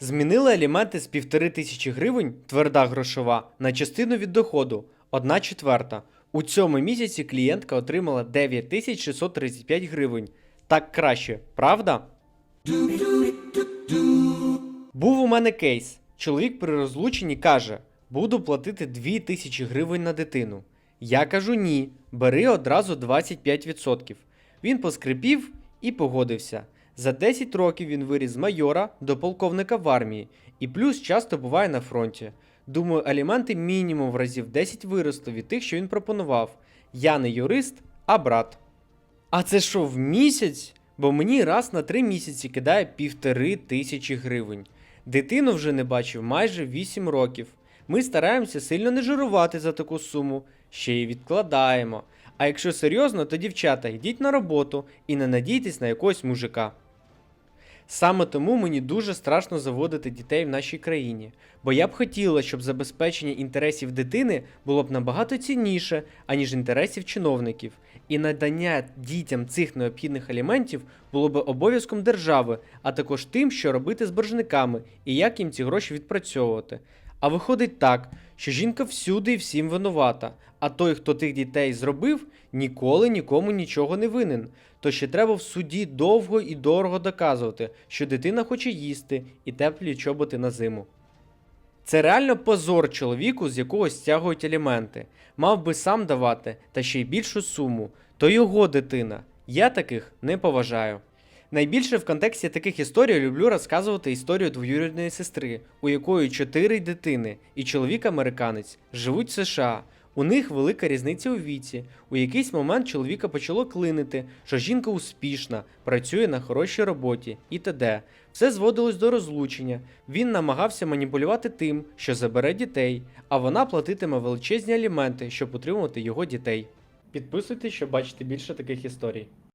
Змінили аліменти з півтори тисячі гривень, тверда грошова, на частину від доходу, одна четверта. У цьому місяці клієнтка отримала 9635 гривень. Так краще, правда? Був у мене кейс. Чоловік при розлученні каже: буду платити 2000 гривень на дитину. Я кажу ні, бери одразу 25%. Він поскрипів і погодився. За 10 років він виріс з майора до полковника в армії, і плюс часто буває на фронті. Думаю, аліменти мінімум в разів 10 виросли від тих, що він пропонував. Я не юрист, а брат. А це що, в місяць? Бо мені раз на три місяці кидає півтори тисячі гривень. Дитину вже не бачив майже 8 років. Ми стараємося сильно не жирувати за таку суму, ще й відкладаємо. А якщо серйозно, то дівчата, йдіть на роботу і не надійтесь на якогось мужика. Саме тому мені дуже страшно заводити дітей в нашій країні, бо я б хотіла, щоб забезпечення інтересів дитини було б набагато цінніше, аніж інтересів чиновників, і надання дітям цих необхідних аліментів було б обов'язком держави, а також тим, що робити з боржниками і як їм ці гроші відпрацьовувати. А виходить так, що жінка всюди і всім винувата, а той, хто тих дітей зробив, ніколи нікому нічого не винен. То ще треба в суді довго і дорого доказувати, що дитина хоче їсти і теплі чоботи на зиму. Це реально позор чоловіку, з якого стягують аліменти. Мав би сам давати, та ще й більшу суму. То його дитина. Я таких не поважаю. Найбільше в контексті таких історій люблю розказувати історію двоюрідної сестри, у якої чотири дитини, і чоловік американець живуть в США. У них велика різниця у віці. У якийсь момент чоловіка почало клинити, що жінка успішна, працює на хорошій роботі і т.д. Все зводилось до розлучення. Він намагався маніпулювати тим, що забере дітей, а вона платитиме величезні аліменти, щоб утримувати його дітей. Підписуйтесь, щоб бачити більше таких історій.